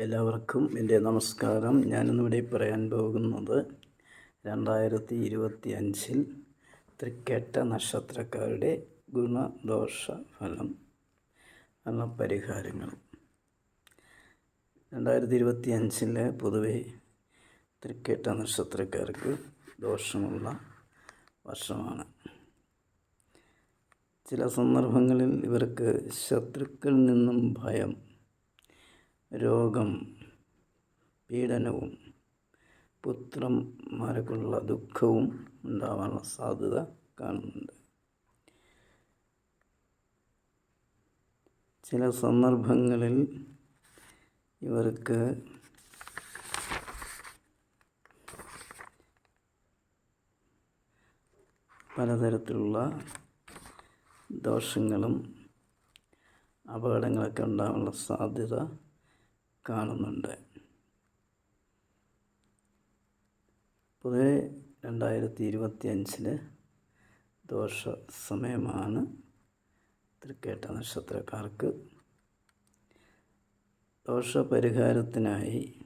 എല്ലാവർക്കും എന്റെ നമസ്കാരം. ഞാനിന്നിവിടെ പറയാൻ പോകുന്നത് രണ്ടായിരത്തി ഇരുപത്തി അഞ്ചിൽ തൃക്കേട്ട നക്ഷത്രക്കാരുടെ ഗുണദോഷ ഫലം എന്ന പരിഹാരങ്ങൾ രണ്ടായിരത്തി ഇരുപത്തി അഞ്ചിലെ പൊതുവെ തൃക്കേട്ട നക്ഷത്രക്കാർക്ക് ദോഷമുള്ള വർഷമാണ്. ചില സന്ദർഭങ്ങളിൽ ഇവർക്ക് ശത്രുക്കളിൽ നിന്നും ഭയം രോഗം പീഡനവും പുത്രന്മാർക്കുള്ള ദുഃഖവും ഉണ്ടാവാനുള്ള സാധ്യത കാണുന്നുണ്ട്. ചില സന്ദർഭങ്ങളിൽ ഇവർക്ക് പലതരത്തിലുള്ള ദോഷങ്ങളും അപകടങ്ങളൊക്കെ ഉണ്ടാകാനുള്ള സാധ്യത കാണുന്നുണ്ട്. പൊതുവെ രണ്ടായിരത്തി ഇരുപത്തി അഞ്ചിൽ ദോഷ സമയമാണ് തൃക്കേട്ട നക്ഷത്രക്കാർക്ക്. ദോഷപരിഹാരത്തിനായി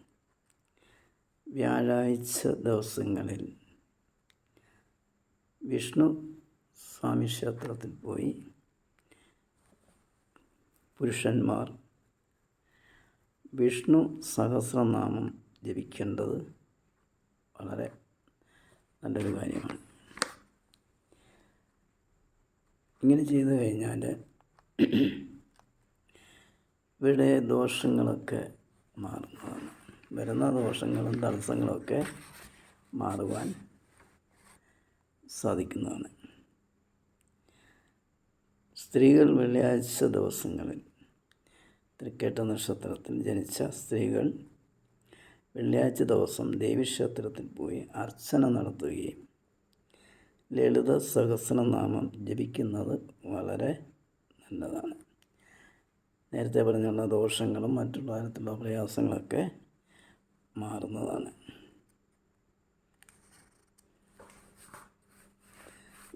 വ്യാഴാഴ്ച ദിവസങ്ങളിൽ വിഷ്ണു സ്വാമി ക്ഷേത്രത്തിൽ പോയി പുരുഷന്മാർ വിഷ്ണു സഹസ്രനാമം ജപിക്കേണ്ടത് വളരെ നല്ലൊരു കാര്യമാണ്. ഇങ്ങനെ ചെയ്തു കഴിഞ്ഞാൽ ഇവിടെ ദോഷങ്ങളൊക്കെ മാറുന്നതാണ്. വരുന്ന ദോഷങ്ങളും തടസ്സങ്ങളൊക്കെ മാറുവാൻ സാധിക്കുന്നതാണ്. സ്ത്രീകൾ വെള്ളിയാഴ്ച ദിവസങ്ങളിൽ തൃക്കേട്ട നക്ഷത്രത്തിൽ ജനിച്ച സ്ത്രീകൾ വെള്ളിയാഴ്ച ദിവസം ദേവീക്ഷേത്രത്തിൽ പോയി അർച്ചന നടത്തുകയും ലളിത സഹസ്രനാമം ജപിക്കുന്നത് വളരെ നല്ലതാണ്. നേരത്തെ പറഞ്ഞുള്ള ദോഷങ്ങളും മറ്റുള്ള തരത്തിലുള്ള പ്രയാസങ്ങളൊക്കെ മാറുന്നതാണ്.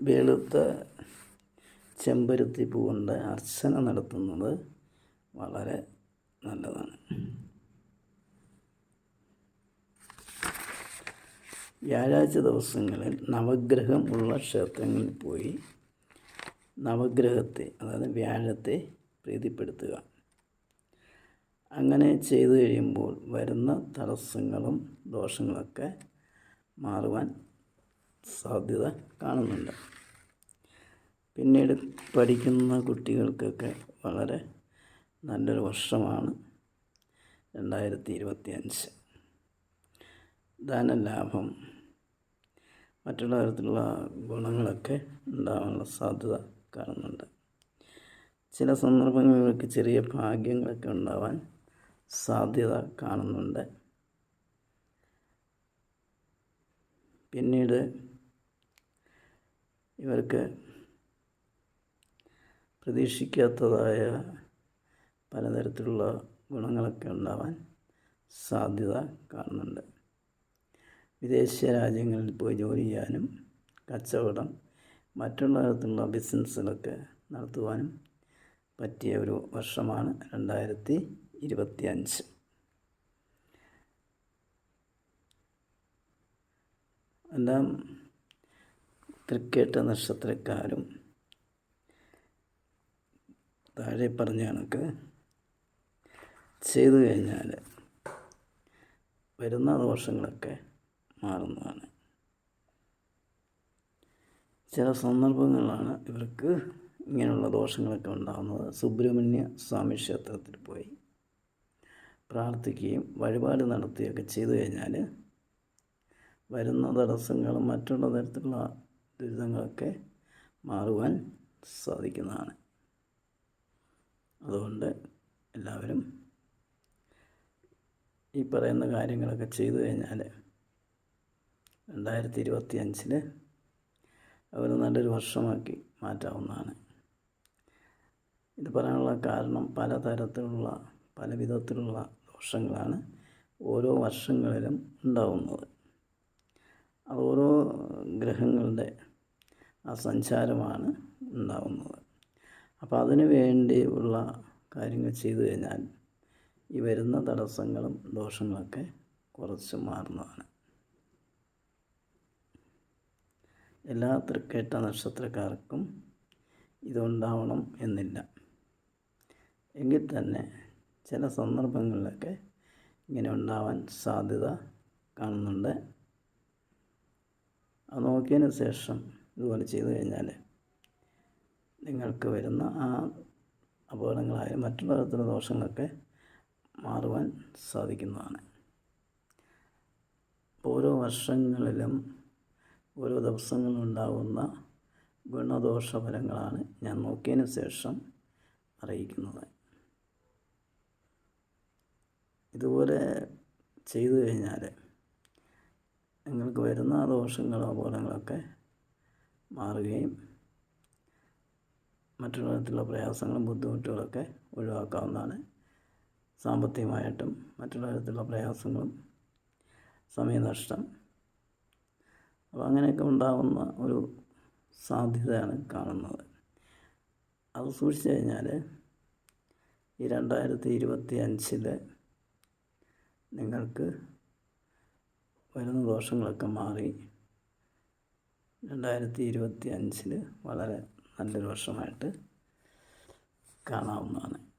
വെളുത്ത ചെമ്പരുത്തി പൂവിന്റെ അർച്ചന നടത്തുന്നത് വളരെ നല്ലതാണ്. വ്യാഴാഴ്ച ദിവസങ്ങളിൽ നവഗ്രഹം ഉള്ള ക്ഷേത്രങ്ങളിൽ പോയി നവഗ്രഹത്തെ അതായത് വ്യാഴത്തെ പ്രീതിപ്പെടുത്തുക. അങ്ങനെ ചെയ്തു കഴിയുമ്പോൾ വരുന്ന തടസ്സങ്ങളും ദോഷങ്ങളൊക്കെ മാറുവാൻ സാധ്യത കാണുന്നുണ്ട്. പിന്നീട് പഠിക്കുന്ന കുട്ടികൾക്കൊക്കെ വളരെ നല്ലൊരു വർഷമാണ് രണ്ടായിരത്തി ഇരുപത്തി അഞ്ച് ധനലാഭം മറ്റുള്ള തരത്തിലുള്ള ഗുണങ്ങളൊക്കെ ഉണ്ടാകാനുള്ള സാധ്യത കാണുന്നുണ്ട്. ചില സന്ദർഭങ്ങളിലൊക്കെ ചെറിയ ഭാഗ്യങ്ങളൊക്കെ ഉണ്ടാവാൻ സാധ്യത കാണുന്നുണ്ട്. പിന്നീട് ഇവർക്ക് പ്രതീക്ഷിക്കാത്തതായ പലതരത്തിലുള്ള ഗുണങ്ങളൊക്കെ ഉണ്ടാവാൻ സാധ്യത കാണുന്നുണ്ട്. വിദേശ രാജ്യങ്ങളിൽ പോയി ജോലി ചെയ്യാനും കച്ചവടം മറ്റുള്ള തരത്തിലുള്ള ബിസിനസ്സുകളൊക്കെ നടത്തുവാനും പറ്റിയ ഒരു വർഷമാണ് രണ്ടായിരത്തി ഇരുപത്തി അഞ്ച് എല്ലാം തൃക്കേട്ട നക്ഷത്രക്കാരും താഴെ പറഞ്ഞ കണക്ക് ചെയ്തു കഴിഞ്ഞാൽ വരുന്ന ദോഷങ്ങളൊക്കെ മാറുന്നതാണ്. ചില സന്ദർഭങ്ങളിലാണ് ഇവർക്ക് ഇങ്ങനെയുള്ള ദോഷങ്ങളൊക്കെ ഉണ്ടാകുന്നത്. സുബ്രഹ്മണ്യ സ്വാമി ക്ഷേത്രത്തിൽ പോയി പ്രാർത്ഥിക്കുകയും വഴിപാട് നടത്തുകയൊക്കെ ചെയ്തു കഴിഞ്ഞാൽ വരുന്ന തടസ്സങ്ങളും മറ്റുള്ള തരത്തിലുള്ള ദുരിതങ്ങളൊക്കെ മാറുവാൻ സാധിക്കുന്നതാണ്. അതുകൊണ്ട് എല്ലാവരും ഈ പറയുന്ന കാര്യങ്ങളൊക്കെ ചെയ്തു കഴിഞ്ഞാൽ രണ്ടായിരത്തി ഇരുപത്തി അഞ്ചിൽ അവർ നല്ലൊരു വർഷമാക്കി മാറ്റാവുന്നതാണ്. ഇത് പറയാനുള്ള കാരണം പലതരത്തിലുള്ള പല വിധത്തിലുള്ള ദോഷങ്ങളാണ് ഓരോ വർഷങ്ങളിലും ഉണ്ടാവുന്നത്. അത് ഓരോ ഗ്രഹങ്ങളുടെ ആ സഞ്ചാരമാണ് ഉണ്ടാവുന്നത്. അപ്പോൾ അതിനു വേണ്ടി ഉള്ള കാര്യങ്ങൾ ചെയ്തു കഴിഞ്ഞാൽ ഈ വരുന്ന തടസ്സങ്ങളും ദോഷങ്ങളൊക്കെ കുറച്ച് മാറുന്നതാണ്. എല്ലാ തൃക്കേട്ട നക്ഷത്രക്കാർക്കും ഇതുണ്ടാവണം എന്നില്ല. എങ്കിൽ തന്നെ ചില സന്ദർഭങ്ങളിലൊക്കെ ഇങ്ങനെ ഉണ്ടാവാൻ സാധ്യത കാണുന്നുണ്ട്. അത് നോക്കിയതിന് ശേഷം ഇതുപോലെ ചെയ്തു കഴിഞ്ഞാൽ നിങ്ങൾക്ക് വരുന്ന ആ അപകടങ്ങളായ മറ്റുള്ള തരത്തിലുള്ള ദോഷങ്ങളൊക്കെ മാറുവാൻ സാധിക്കുന്നതാണ്. ഓരോ വർഷങ്ങളിലും ഓരോ ദിവസങ്ങളിലും ഉണ്ടാകുന്ന ഗുണദോഷ ഫലങ്ങളാണ് ഞാൻ നോക്കിയതിന് ശേഷം അറിയിക്കുന്നത്. ഇതുപോലെ ചെയ്തു കഴിഞ്ഞാൽ നിങ്ങൾക്ക് വരുന്ന ദോഷങ്ങളോ അപകടങ്ങളൊക്കെ മാറുകയും മറ്റുള്ള തരത്തിലുള്ള പ്രയാസങ്ങളും ബുദ്ധിമുട്ടുകളൊക്കെ ഒഴിവാക്കാവുന്നതാണ്. സാമ്പത്തികമായിട്ടും മറ്റുള്ള തരത്തിലുള്ള പ്രയാസങ്ങളും സമയനഷ്ടം. അപ്പോൾ അങ്ങനെയൊക്കെ ഉണ്ടാകുന്ന ഒരു സാധ്യതയാണ് കാണുന്നത്. അത് സൂക്ഷിച്ചു കഴിഞ്ഞാൽ ഈ രണ്ടായിരത്തി ഇരുപത്തി അഞ്ചിൽ നിങ്ങൾക്ക് വരുന്ന ദോഷങ്ങളൊക്കെ മാറി. രണ്ടായിരത്തി ഇരുപത്തി അഞ്ചിൽ വളരെ നല്ലൊരു വർഷമായിട്ട് കാണാവുന്നതാണ്.